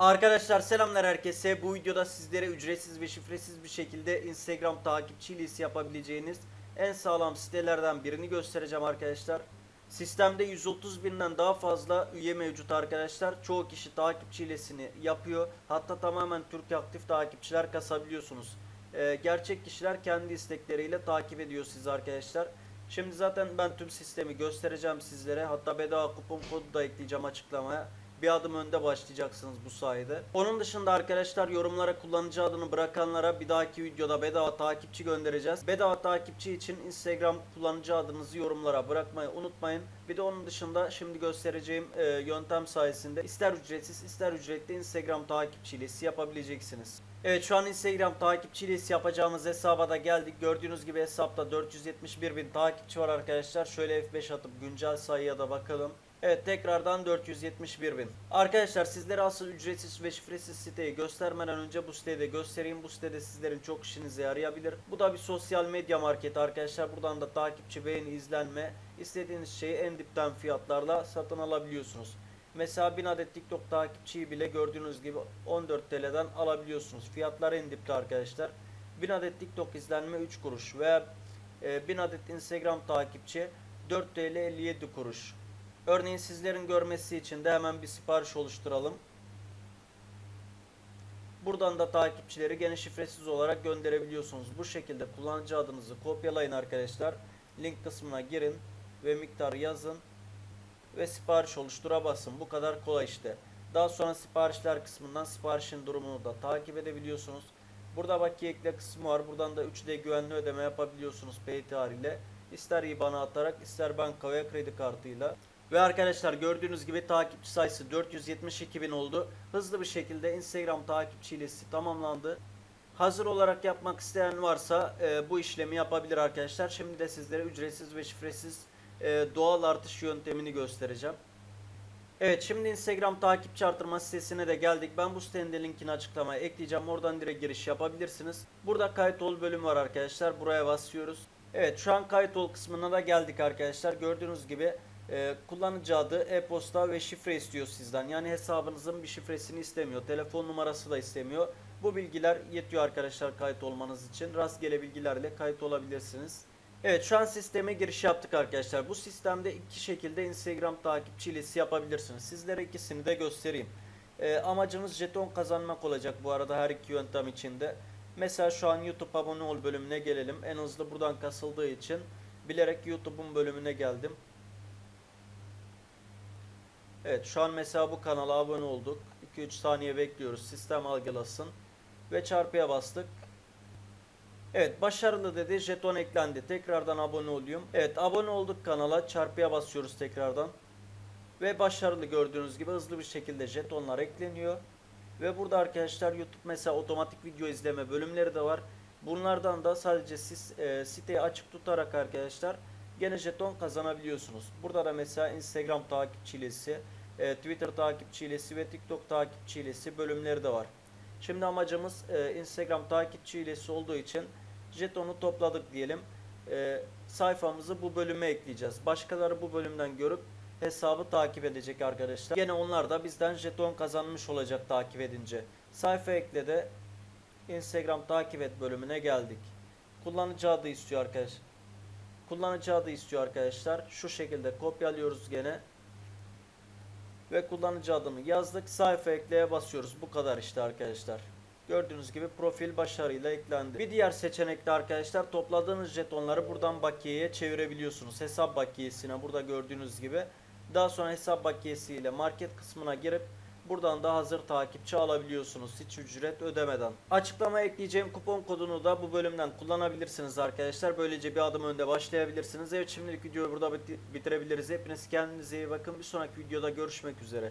Arkadaşlar selamlar herkese. Bu videoda sizlere ücretsiz ve şifresiz bir şekilde Instagram takipçi listesi yapabileceğiniz en sağlam sitelerden birini göstereceğim arkadaşlar. Sistemde 130 binden daha fazla üye mevcut arkadaşlar. Çoğu kişi takipçi listesini yapıyor. Hatta tamamen Türkiye aktif takipçiler kasabiliyorsunuz. Ee, gerçek kişiler kendi istekleriyle takip ediyor sizi arkadaşlar. Şimdi zaten ben tüm sistemi göstereceğim sizlere. Hatta bedava kupon kodu da ekleyeceğim açıklamaya bir adım önde başlayacaksınız bu sayede. Onun dışında arkadaşlar yorumlara kullanıcı adını bırakanlara bir dahaki videoda bedava takipçi göndereceğiz. Bedava takipçi için Instagram kullanıcı adınızı yorumlara bırakmayı unutmayın. Bir de onun dışında şimdi göstereceğim e, yöntem sayesinde ister ücretsiz ister ücretli Instagram takipçi listesi yapabileceksiniz. Evet şu an Instagram takipçi listesi yapacağımız hesaba da geldik. Gördüğünüz gibi hesapta 471 bin takipçi var arkadaşlar. Şöyle F5 atıp güncel sayıya da bakalım. Evet tekrardan 471 bin. Arkadaşlar sizlere asıl ücretsiz ve şifresiz siteyi göstermeden önce bu siteyi de göstereyim. Bu sitede sizlerin çok işinize yarayabilir. Bu da bir sosyal medya marketi arkadaşlar. Buradan da takipçi, beğeni, izlenme istediğiniz şeyi en dipten fiyatlarla satın alabiliyorsunuz. Mesela 1000 adet TikTok takipçiyi bile gördüğünüz gibi 14 TL'den alabiliyorsunuz. Fiyatlar en dipte arkadaşlar. 1000 adet TikTok izlenme 3 kuruş veya e, 1000 adet Instagram takipçi 4 TL 57 kuruş. Örneğin sizlerin görmesi için de hemen bir sipariş oluşturalım. Buradan da takipçileri gene şifresiz olarak gönderebiliyorsunuz. Bu şekilde kullanıcı adınızı kopyalayın arkadaşlar. Link kısmına girin ve miktar yazın ve sipariş oluştura basın. Bu kadar kolay işte. Daha sonra siparişler kısmından siparişin durumunu da takip edebiliyorsunuz. Burada bakiye ekle kısmı var. Buradan da 3D güvenli ödeme yapabiliyorsunuz PayTR ile. İster IBAN'a atarak ister banka veya kredi kartıyla. Ve arkadaşlar gördüğünüz gibi takipçi sayısı 472 bin oldu. Hızlı bir şekilde Instagram takipçi listesi tamamlandı. Hazır olarak yapmak isteyen varsa e, bu işlemi yapabilir arkadaşlar. Şimdi de sizlere ücretsiz ve şifresiz e, doğal artış yöntemini göstereceğim. Evet şimdi Instagram takipçi artırma sitesine de geldik. Ben bu sitenin de linkini açıklamaya ekleyeceğim. Oradan direkt giriş yapabilirsiniz. Burada kayıt ol bölümü var arkadaşlar. Buraya basıyoruz. Evet şu an kayıt ol kısmına da geldik arkadaşlar. Gördüğünüz gibi e, kullanıcı adı, e-posta ve şifre istiyor sizden. Yani hesabınızın bir şifresini istemiyor. Telefon numarası da istemiyor. Bu bilgiler yetiyor arkadaşlar kayıt olmanız için. Rastgele bilgilerle kayıt olabilirsiniz. Evet şu an sisteme giriş yaptık arkadaşlar. Bu sistemde iki şekilde Instagram takipçi listesi yapabilirsiniz. Sizlere ikisini de göstereyim. Ee, amacımız jeton kazanmak olacak bu arada her iki yöntem içinde. Mesela şu an YouTube abone ol bölümüne gelelim. En hızlı buradan kasıldığı için bilerek YouTube'un bölümüne geldim. Evet şu an mesela bu kanala abone olduk. 2-3 saniye bekliyoruz sistem algılasın. Ve çarpıya bastık. Evet başarılı dedi jeton eklendi. Tekrardan abone olayım. Evet abone olduk kanala çarpıya basıyoruz tekrardan. Ve başarılı gördüğünüz gibi hızlı bir şekilde jetonlar ekleniyor. Ve burada arkadaşlar YouTube mesela otomatik video izleme bölümleri de var. Bunlardan da sadece siz e, siteyi açık tutarak arkadaşlar gene jeton kazanabiliyorsunuz. Burada da mesela Instagram takipçilesi, e, Twitter takipçilesi ve TikTok takipçilesi bölümleri de var. Şimdi amacımız e, Instagram takipçilesi olduğu için jetonu topladık diyelim. E, sayfamızı bu bölüme ekleyeceğiz. Başkaları bu bölümden görüp hesabı takip edecek arkadaşlar. Gene onlar da bizden jeton kazanmış olacak takip edince. Sayfa ekle de Instagram takip et bölümüne geldik. Kullanıcı adı istiyor arkadaşlar. Kullanıcı adı istiyor arkadaşlar. Şu şekilde kopyalıyoruz gene. Ve kullanıcı adını yazdık. Sayfa ekleye basıyoruz. Bu kadar işte arkadaşlar. Gördüğünüz gibi profil başarıyla eklendi. Bir diğer seçenek de arkadaşlar topladığınız jetonları buradan bakiyeye çevirebiliyorsunuz. Hesap bakiyesine burada gördüğünüz gibi. Daha sonra hesap bakiyesiyle market kısmına girip buradan da hazır takipçi alabiliyorsunuz hiç ücret ödemeden. Açıklamaya ekleyeceğim kupon kodunu da bu bölümden kullanabilirsiniz arkadaşlar. Böylece bir adım önde başlayabilirsiniz. Evet şimdilik videoyu burada biti- bitirebiliriz. Hepiniz kendinize iyi bakın. Bir sonraki videoda görüşmek üzere.